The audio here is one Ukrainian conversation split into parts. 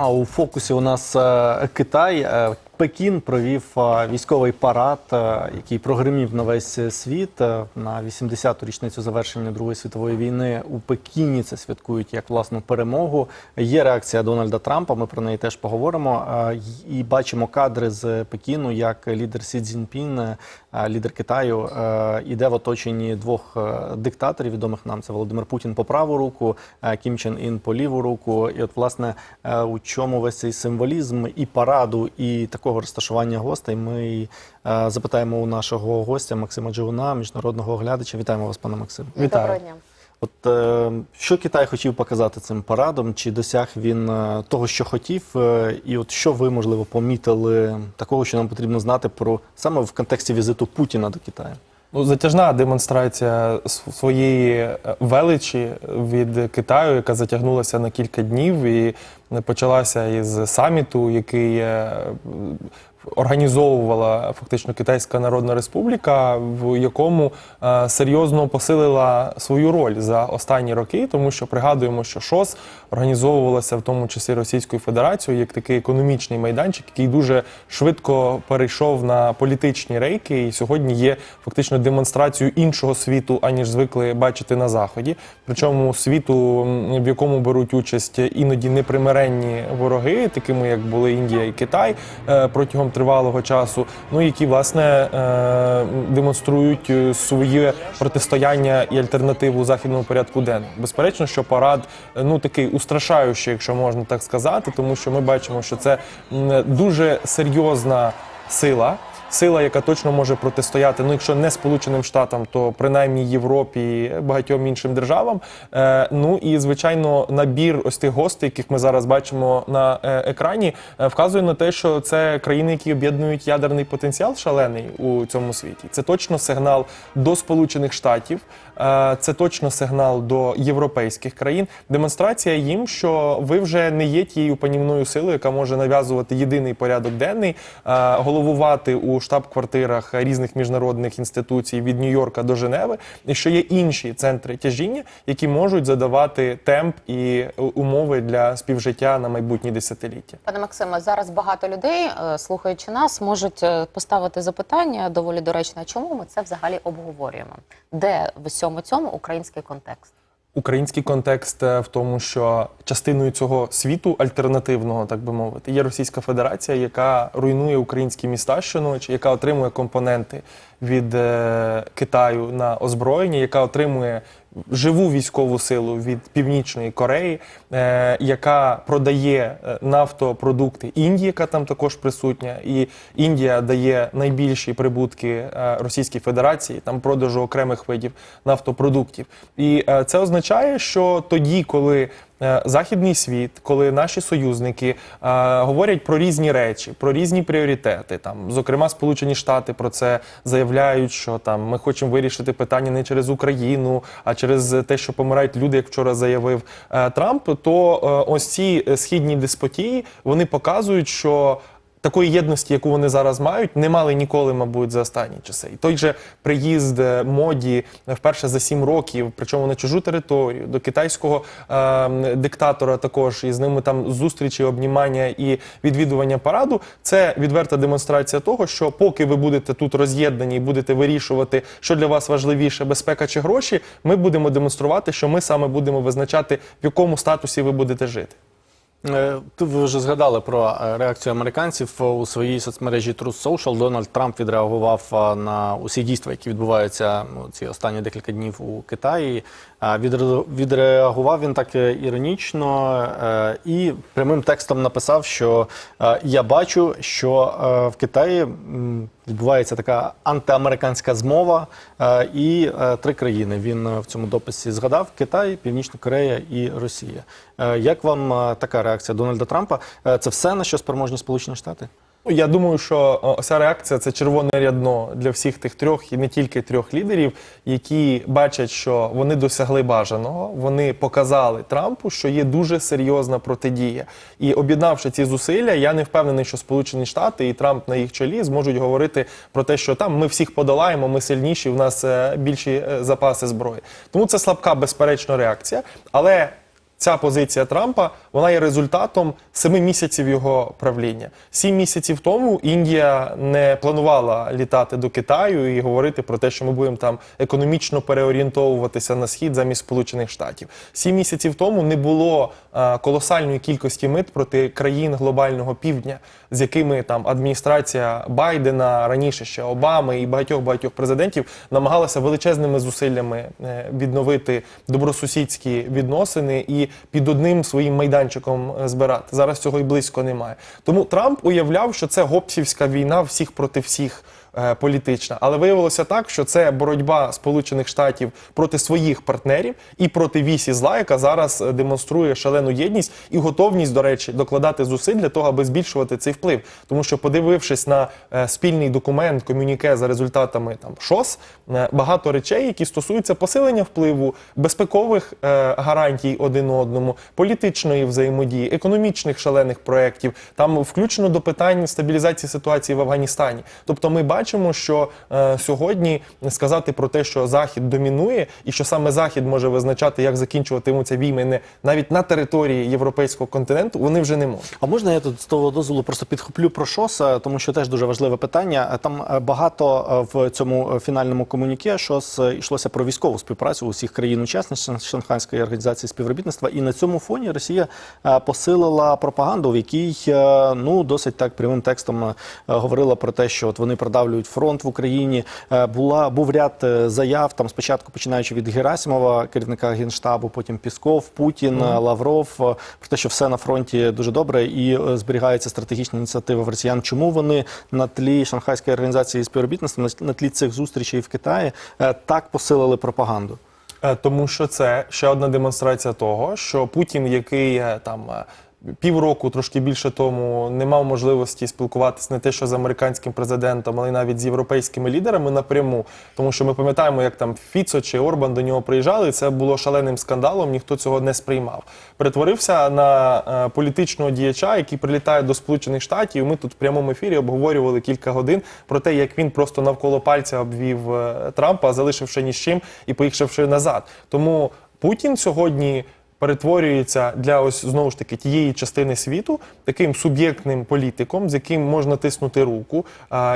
А у фокусі у нас е, Китай. Пекін провів військовий парад, який прогримів на весь світ на 80-ту річницю завершення Другої світової війни. У Пекіні це святкують як власну перемогу. Є реакція Дональда Трампа. Ми про неї теж поговоримо. І бачимо кадри з Пекіну, як лідер Сі Цзіньпін, лідер Китаю, іде в оточенні двох диктаторів. Відомих нам це Володимир Путін по праву руку, Кім Чен Ін по ліву руку. І от власне у чому весь цей символізм і параду, і такого розташування гостей. Ми е, запитаємо у нашого гостя Максима Джигуна, міжнародного оглядача. Вітаємо вас, пане Максим. Вітаю. Доброго дня. От е, що Китай хотів показати цим парадом? Чи досяг він е, того, що хотів? Е, і от що ви можливо помітили такого, що нам потрібно знати про саме в контексті візиту Путіна до Китаю? Ну, затяжна демонстрація своєї е, величі від Китаю, яка затягнулася на кілька днів, і почалася із саміту, який е, організовувала фактично Китайська Народна Республіка, в якому е, серйозно посилила свою роль за останні роки, тому що пригадуємо, що ШОС організовувалася в тому числі Російською Федерацією як такий економічний майданчик, який дуже швидко перейшов на політичні рейки, і сьогодні є фактично демонстрацією іншого світу, аніж звикли бачити на заході. Причому світу, в якому беруть участь іноді непримиренні вороги, такими як були Індія і Китай е, протягом тривалого часу, ну які власне е, демонструють е, своє протистояння і альтернативу західному порядку денному. Безперечно, що парад ну такий устрашаючий, якщо можна так сказати, тому що ми бачимо, що це дуже серйозна сила. Сила, яка точно може протистояти, ну якщо не Сполученим Штатам, то принаймні Європі і багатьом іншим державам. Е, ну і звичайно, набір ось тих гостей, яких ми зараз бачимо на е, екрані, е, вказує на те, що це країни, які об'єднують ядерний потенціал шалений у цьому світі. Це точно сигнал до Сполучених Штатів, це точно сигнал до європейських країн. Демонстрація їм, що ви вже не є тією панівною силою, яка може нав'язувати єдиний порядок денний, е, головувати у штаб-квартирах різних міжнародних інституцій від Нью-Йорка до Женеви, і що є інші центри тяжіння, які можуть задавати темп і е, умови для співжиття на майбутні десятиліття. Пане Максиме, зараз багато людей, е, слухаючи нас, можуть е, поставити запитання доволі доречне, чому ми це взагалі обговорюємо? Де в усьому цьому український контекст? Український контекст е, в тому, що частиною цього світу альтернативного, так би мовити, є Російська Федерація, яка руйнує українські міста щоночі, яка отримує компоненти від е, Китаю на озброєння, яка отримує живу військову силу від Північної Кореї, е, яка продає е, нафтопродукти Індії, яка там також присутня, і Індія дає найбільші прибутки Російській Федерації, там продажу окремих видів нафтопродуктів. І це означає, що тоді, коли західний світ, коли наші союзники е, говорять про різні речі, про різні пріоритети, там зокрема Сполучені Штати про це заявляють, що там ми хочемо вирішити питання не через Україну, а через те, що помирають люди, як вчора заявив е, Трамп. То е, ось ці е, східні деспотії вони показують, що Такої єдності, яку вони зараз мають, не мали ніколи, мабуть, за останні часи. І той же приїзд е, моді е, вперше за сім років, причому на чужу територію, до китайського е, диктатора, також і з ними там зустрічі, обнімання і відвідування параду. Це відверта демонстрація того, що поки ви будете тут роз'єднані і будете вирішувати, що для вас важливіше, безпека чи гроші, ми будемо демонструвати, що ми саме будемо визначати, в якому статусі ви будете жити. Е, Ви вже згадали про е, реакцію американців у своїй соцмережі Truth Social. Дональд Трамп відреагував е, на усі дійства, які відбуваються ці останні декілька днів у Китаї. Відреагував він так іронічно і прямим текстом написав, що я бачу, що в Китаї відбувається така антиамериканська змова, е, і е, три країни він е, в цьому дописі згадав: Китай, Північна Корея і Росія. Як вам така реакція Дональда Трампа? Це все на що спроможні Сполучені Штати? Ну, Я думаю, що о, ця реакція це червоне рядно для всіх тих трьох і не тільки трьох лідерів, які бачать, що вони досягли бажаного. Вони показали Трампу, що є дуже серйозна протидія. І об'єднавши ці зусилля, я не впевнений, що Сполучені Штати і Трамп на їх чолі зможуть говорити про те, що там ми всіх подолаємо, ми сильніші, в нас е, більші е, запаси зброї. Тому це слабка, безперечно, реакція. Але ця позиція Трампа вона є результатом семи місяців його правління. Сім місяців тому Індія не планувала літати до Китаю і говорити про те, що ми будемо там економічно переорієнтовуватися на схід замість Сполучених Штатів. Сім місяців тому не було е, колосальної кількості мит проти країн глобального півдня, з якими там адміністрація Байдена раніше ще Обами і багатьох багатьох президентів намагалася величезними зусиллями е, відновити добросусідські відносини і під одним своїм майданчиком е, збирати. Зараз цього і близько немає. Тому Трамп уявляв, що це гопсівська війна всіх проти всіх. Е, Політична, але виявилося так, що це боротьба Сполучених Штатів проти своїх партнерів і проти вісі зла, яка зараз е, демонструє шалену єдність і готовність, до речі, докладати зусиль для того, аби збільшувати цей вплив. Тому що, подивившись на е, спільний документ, комюніке за результатами там ШОС, багато речей, які стосуються посилення впливу, безпекових гарантій один одному, політичної взаємодії, економічних шалених проєктів, там включено до питань стабілізації ситуації в Афганістані. Тобто, ми бачимо, що е, сьогодні сказати про те, що Захід домінує, і що саме Захід може визначати, як закінчуватимуться війни навіть на території європейського континенту, вони вже не можуть. А можна я тут з того дозволу просто підхоплю про ШОС, тому що теж дуже важливе питання. Там е, багато е, в цьому е, фінальному комуніке ШОС йшлося про військову співпрацю усіх країн-учасниць Шанхайської організації співробітництва. І на цьому фоні Росія посилила пропаганду, в якій ну досить так прямим текстом говорила про те, що от вони продавлюють фронт в Україні. Е, Була був ряд е, заяв там спочатку починаючи від Герасимова, керівника генштабу, потім Пісков, Путін, е, Лавров, про те, що все на фронті дуже добре і зберігається стратегічна ініціатива в росіян. Чому вони на тлі Шанхайської організації співробітництва, на- тлі цих зустрічей в Китаї так посилили пропаганду? Тому що це ще одна демонстрація того, що Путін, який там півроку, трошки більше тому, не мав можливості спілкуватися не те, що з американським президентом, але й навіть з європейськими лідерами напряму. Тому що ми пам'ятаємо, як там Фіцо чи Орбан до нього приїжджали, це було шаленим скандалом, ніхто цього не сприймав. Перетворився на е, політичного діяча, який прилітає до Сполучених Штатів. Ми тут в прямому ефірі обговорювали кілька годин про те, як він просто навколо пальця обвів е, Трампа, залишивши ні з чим і поїхавши назад. Тому Путін сьогодні перетворюється для ось знову ж таки тієї частини світу таким суб'єктним політиком, з яким можна тиснути руку,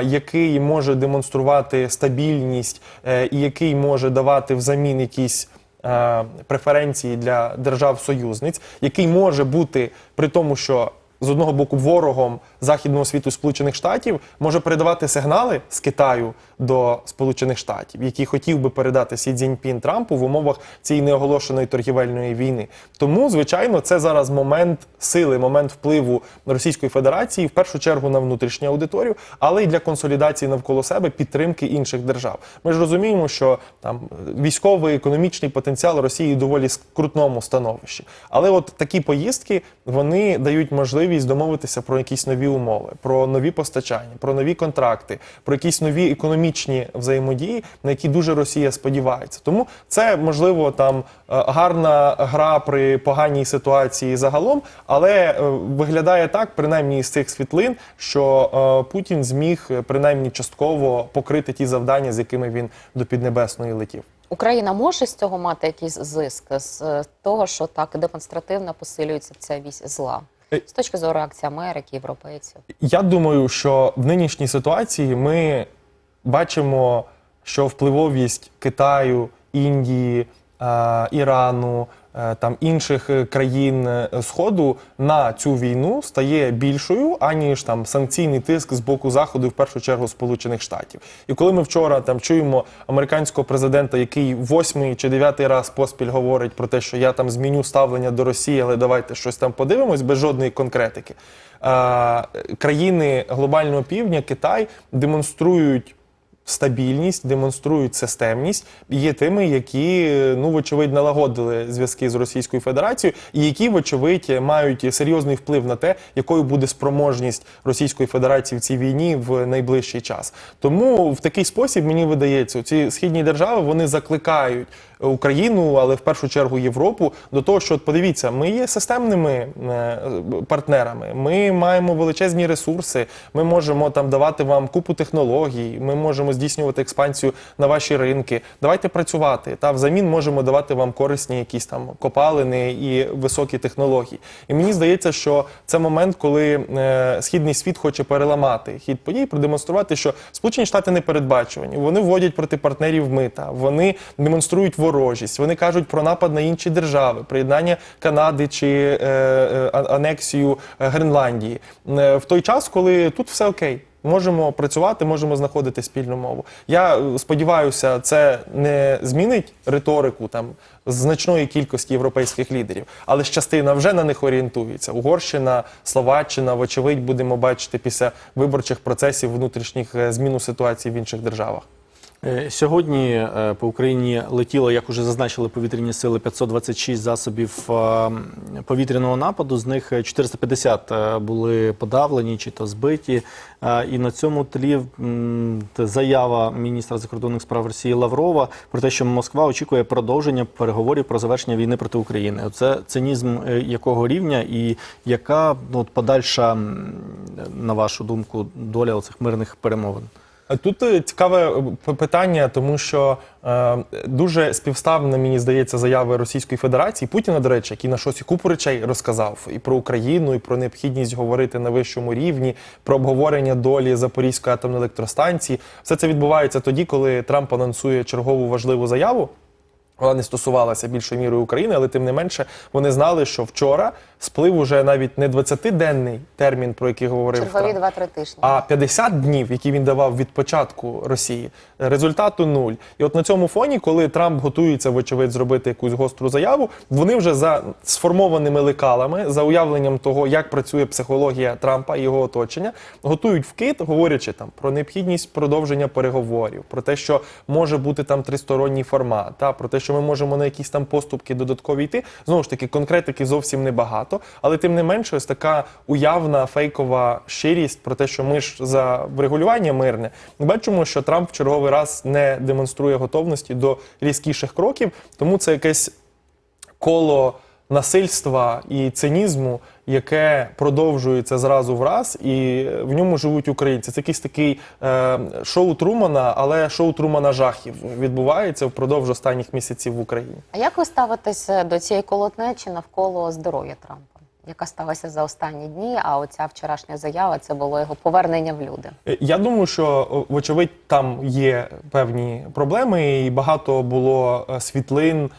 який може демонструвати стабільність е, і який може давати взамін якісь. е, Преференції для держав-союзниць, який може бути при тому, що з одного боку ворогом західного світу Сполучених Штатів може передавати сигнали з Китаю до Сполучених Штатів, які хотів би передати Сі Цзіньпін Трампу в умовах цієї неоголошеної торгівельної війни. Тому, звичайно, це зараз момент сили, момент впливу Російської Федерації в першу чергу на внутрішню аудиторію, але й для консолідації навколо себе підтримки інших держав. Ми ж розуміємо, що там військовий економічний потенціал Росії доволі скрутному становищі. Але от такі поїздки вони дають можливість домовитися про якісь нові умови, про нові постачання, про нові контракти, про якісь нові економічні взаємодії, на які дуже Росія сподівається. Тому це можливо там е, гарна гра при поганій ситуації загалом, але е, виглядає так, принаймні з цих світлин, що е, Путін зміг принаймні частково покрити ті завдання, з якими він до Піднебесної летів. Україна може з цього мати якийсь зиск з того, що так демонстративно посилюється ця вісь зла з точки зору акції Америки, європейців. Я думаю, що в нинішній ситуації ми бачимо, що впливовість Китаю, Індії, е, Ірану, там інших е, країн е, Сходу на цю війну стає більшою, аніж там санкційний тиск з боку заходу, в першу чергу Сполучених Штатів. І коли ми вчора там чуємо американського президента, який восьмий чи дев'ятий раз поспіль говорить про те, що я там зміню ставлення до Росії, але давайте щось там подивимось без жодної конкретики. Е, країни глобального півдня, Китай демонструють стабільність, демонструють системність є тими, які ну вочевидь налагодили зв'язки з Російською Федерацією, і які, вочевидь, мають серйозний вплив на те, якою буде спроможність Російської Федерації в цій війні в найближчий час. Тому в такий спосіб мені видається, ці східні держави вони закликають. Україну, але в першу чергу Європу, до того, що подивіться, ми є системними е, партнерами. Ми маємо величезні ресурси. Ми можемо там давати вам купу технологій. Ми можемо здійснювати експансію на ваші ринки. Давайте працювати. Та взамін можемо давати вам корисні якісь там копалини і високі технології. І мені здається, що це момент, коли е, східний світ хоче переламати хід подій, продемонструвати, що Сполучені Штати не передбачувані. Вони вводять проти партнерів мита, вони демонструють ворожість, вони кажуть про напад на інші держави, приєднання Канади чи е, е, анексію е, Гренландії. Е, в той час, коли тут все окей. Можемо працювати, можемо знаходити спільну мову. Я е, сподіваюся, це не змінить риторику там значної кількості європейських лідерів, але ж частина вже на них орієнтується. Угорщина, Словаччина, вочевидь, будемо бачити після виборчих процесів внутрішніх змін зміну ситуації в інших державах. Е, Сьогодні е, по Україні летіло, як уже зазначили повітряні сили, 526 засобів е, повітряного нападу. З них е, 450 е, були подавлені чи то збиті. І на цьому тлі заява міністра закордонних справ Росії Лаврова про те, що Москва очікує продовження переговорів про завершення війни проти України. Це цинізм якого рівня і яка ну, подальша, на вашу думку, доля оцих мирних перемовин? Тут е, цікаве е, питання, тому що е, дуже співставно, мені здається, заяви Російської Федерації Путіна, до речі, який на щось купу речей розказав і про Україну, і про необхідність говорити на вищому рівні, про обговорення долі Запорізької атомної електростанції. Все це відбувається тоді, коли Трамп анонсує чергову важливу заяву. Вона не стосувалася більшою мірою України, але тим не менше вони знали, що вчора сплив уже навіть не 20-денний термін, про який говорив Чергові Трамп, 2-3 тижні. а 50 днів, які він давав від початку Росії, результату нуль. І от на цьому фоні, коли Трамп готується, вочевидь, зробити якусь гостру заяву, вони вже за сформованими лекалами, за уявленням того, як працює психологія Трампа і його оточення, готують вкид, говорячи там про необхідність продовження переговорів, про те, що може бути там тристоронній формат, та про те, що ми можемо на якісь там поступки додаткові йти. Знову ж таки, конкретики зовсім небагато, але тим не менше, ось така уявна фейкова щирість про те, що ми ж за врегулювання мирне. Ми бачимо, що Трамп в черговий раз не демонструє готовності до різкіших кроків, тому це якесь коло насильства і цинізму, яке продовжується зразу в раз, і в ньому живуть українці. Це якийсь такий е, шоу Трумана, але шоу Трумана жахів відбувається впродовж останніх місяців в Україні. А як ви ставитесь до цієї колотнечі навколо здоров'я Трампа, яка сталася за останні дні? А оця вчорашня заява це було його повернення в люди. Е, Я думаю, що вочевидь там є певні проблеми, і багато було е, світлин,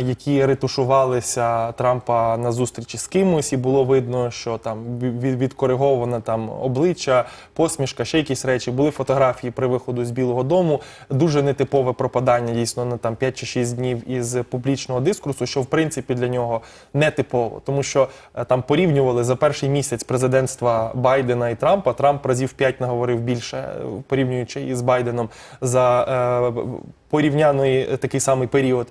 які ретушувалися Трампа на зустрічі з кимось, і було видно, що там від- відкориговане там обличчя, посмішка, ще якісь речі. Були фотографії при виходу з Білого Дому. Дуже нетипове пропадання дійсно на там 5 чи 6 днів із публічного дискурсу, що в принципі для нього нетипово, тому що е, там порівнювали за перший місяць президентства Байдена і Трампа. Трамп разів 5 наговорив більше, е, порівнюючи із Байденом за е, порівняний е, такий самий період.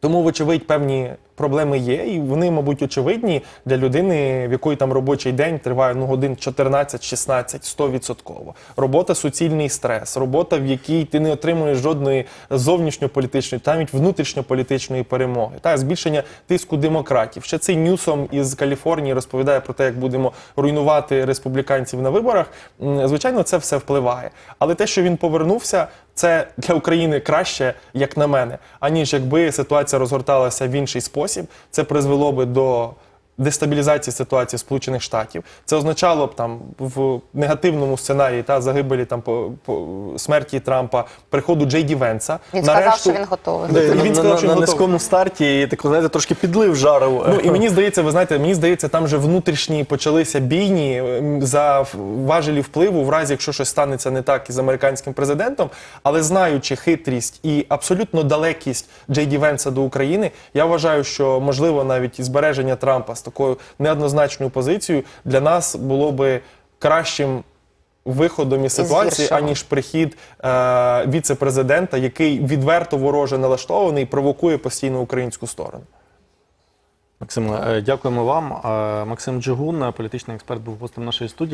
Тому, вочевидь, певні проблеми є, і вони, мабуть, очевидні для людини, в якої там робочий день триває ну, годин 14-16, 100%. Робота суцільний стрес, робота, в якій ти не отримуєш жодної зовнішньополітичної, та навіть внутрішньополітичної перемоги. Та збільшення тиску демократів. Ще цей Ньюсом із Каліфорнії розповідає про те, як будемо руйнувати республіканців на виборах. Звичайно, це все впливає. Але те, що він повернувся, це для України краще, як на мене, аніж якби ситуація розгорталася в інший спосіб. Це призвело би до дестабілізації ситуації Сполучених Штатів. Це означало б там в негативному сценарії та загибелі там по, по смерті Трампа, приходу Джей Ді Венса. Він сказав, що він готовий. Де- І він сказав, що він на низькому старті, так знаєте, трошки підлив жару. Ну і мені здається, ви знаєте, мені здається, там вже внутрішні почалися бійні за важелі впливу, в разі якщо щось станеться не так із американським президентом. Але знаючи хитрість і абсолютно далекість Джей Ді Венса до України, я вважаю, що можливо навіть і збереження Трампа з такою неоднозначною позицією для нас було би кращим. Виходом із ситуації, аніж прихід е, віце-президента, який відверто вороже налаштований і провокує постійно українську сторону. Максиме, е, дякуємо вам. Е, Максим Джигун, політичний експерт, був гостем нашої студії.